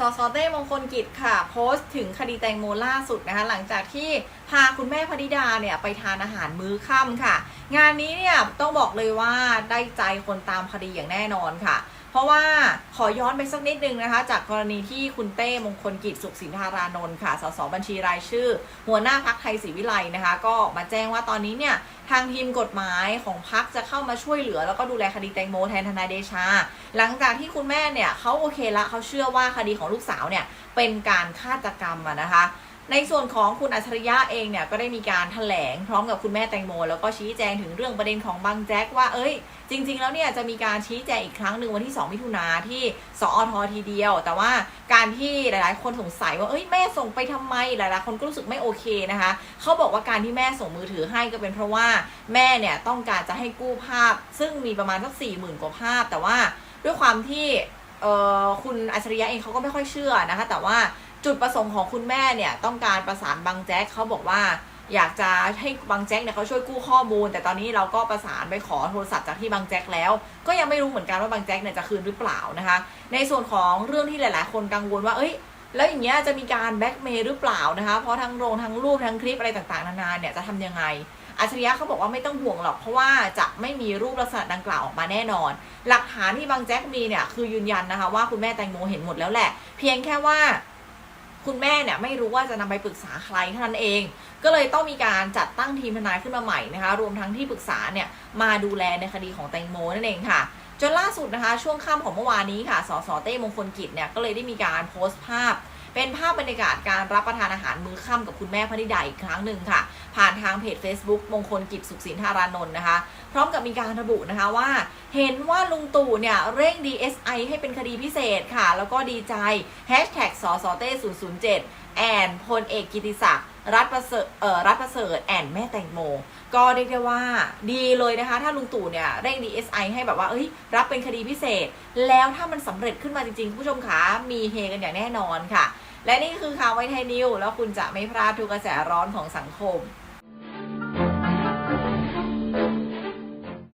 สสเต้มงคลกิจค่ะ โพสต์ถึงคดีแตงโมล่าสุดนะคะ หลังจากที่ พาคุณแม่พนิดาเนี่ยไปทานอาหารมื้อค่ำค่ะ งานนี้เนี่ยต้องบอกเลยว่าได้ใจคนตามคดีอย่างแน่นอนค่ะ เพราะว่าขอย้อนไปสักนิดนึงนะคะ จากกรณีที่คุณเต้มงคลกิจสุขสินธารานนท์ค่ะ สสบัญชีรายชื่อ หัวหน้าพักไทยศรีวิไลนะคะ ก็มาแจ้งว่าตอนนี้เนี่ยทางทีมกฎหมายของพักจะเข้ามาช่วยเหลือ แล้วก็ดูแลคดีแตงโมแทนทนายเดชา หลังจากที่คุณแม่เนี่ยเขาโอเคละเขาเชื่อว่าคดีของลูกสาวเนี่ยเป็นการฆาตกรรมนะคะ ในส่วนของคุณอัจฉริยะเองเนี่ยก็ได้มีการถแถลงพร้อมกับคุณแม่แตงโม แล้วก็ชี้แจงถึงเรื่องประเด็นของบางแจ็คว่าเอ้ย จริง ๆ แล้วเนี่ยจะมีการชี้แจงอีกครั้งหนึ่งวันที่ 2 มิถุนาที่สอททีเดียว แต่ว่าการที่หลายๆ คนสงสัยว่าเอ้ยแม่ส่งไปทำไมหลายๆคนก็รู้สึกไม่โอเคนะคะเขาบอกว่าการที่แม่ส่งมือถือให้ก็เป็นเพราะว่าแม่เนี่ยต้องการจะให้กู้ภาพ ซึ่งมีประมาณสักสี่หมื่นกว่าภาพ แต่ว่าด้วยความที่เอ่อคุณอัจฉริยะเองเขาก็ไม่ค่อยเชื่อนะคะ แต่ว่า จุดประสงค์ของคุณแม่เนี่ยต้องการประสานบางแจ็คเขาบอกว่าอยากจะให้บางแจ็คเนี่ยเขาช่วยกู้ข้อมูล แต่ตอนนี้เราก็ประสานไปขอโทรศัพท์จากที่บางแจ็คแล้ว ก็ยังไม่รู้เหมือนกันว่าบางแจ็คเนี่ยจะคืนหรือเปล่านะคะ ในส่วนของเรื่องที่หลาย ๆ คนกังวลว่าเอ้ย แล้วอย่างเงี้ยจะมีการแบ็กเมย์หรือเปล่านะคะ เพราะทั้งโรงทั้งรูปทั้งคลิปอะไรต่างๆนานาเนี่ยจะทำยังไงอัจฉริยะเขาบอกว่าไม่ต้องห่วงหรอกเพราะว่าจะไม่มีรูปลักษณะดังกล่าวออกมาแน่นอน หลักฐานที่บางแจ็คมีเนี่ยคือยืนยันนะคะว่าคุณแม่แตงโมเห็นหมดแล้วแหละ เพียงแค่ว่า คุณแม่เนี่ยไม่รู้ว่าจะนำไปปรึกษาใครเท่านั้นเอง ก็เลยต้องมีการจัดตั้งทีมทนายขึ้นมาใหม่นะคะ รวมทั้งที่ปรึกษาเนี่ยมาดูแลในคดีของแตงโมนั่นเองค่ะ จนล่าสุดนะคะช่วงค่ำของเมื่อวานนี้ค่ะสสเต้มงคลกิจเนี่ยก็เลยได้มีการโพสต์ภาพ เป็นภาพบรรยากาศการรับประทานอาหารมื้อค่ำกับคุณแม่พนิดาอีกครั้งหนึ่งค่ะ ผ่านทางเพจ Facebook มงคลกิจสุขสินธารานนท์นะคะ พร้อมกับมีการระบุนะคะว่า เห็นว่าลุงตู่เนี่ยเร่ง DSI ให้เป็นคดีพิเศษค่ะ แล้วก็ดีใจ Hashtag สสเต้007แอนพลเอกกิติศักดิ์รัฐประเสริฐเอ่อรัฐประเสริฐแอนแม่แตงโม ก็เรียกได้ว่าดีเลยนะคะ ถ้าลุงตู่เนี่ยเร่ง DSI ให้แบบว่าเอ้ยรับเป็นคดีพิเศษ แล้วถ้ามันสำเร็จขึ้นมาจริงๆ ผู้ชมคะมีเฮกันอย่างแน่นอนค่ะ และนี่คือข่าวไวไทยนิวแล้วคุณจะไม่พลาดทุกกระแสร้อนของสังคม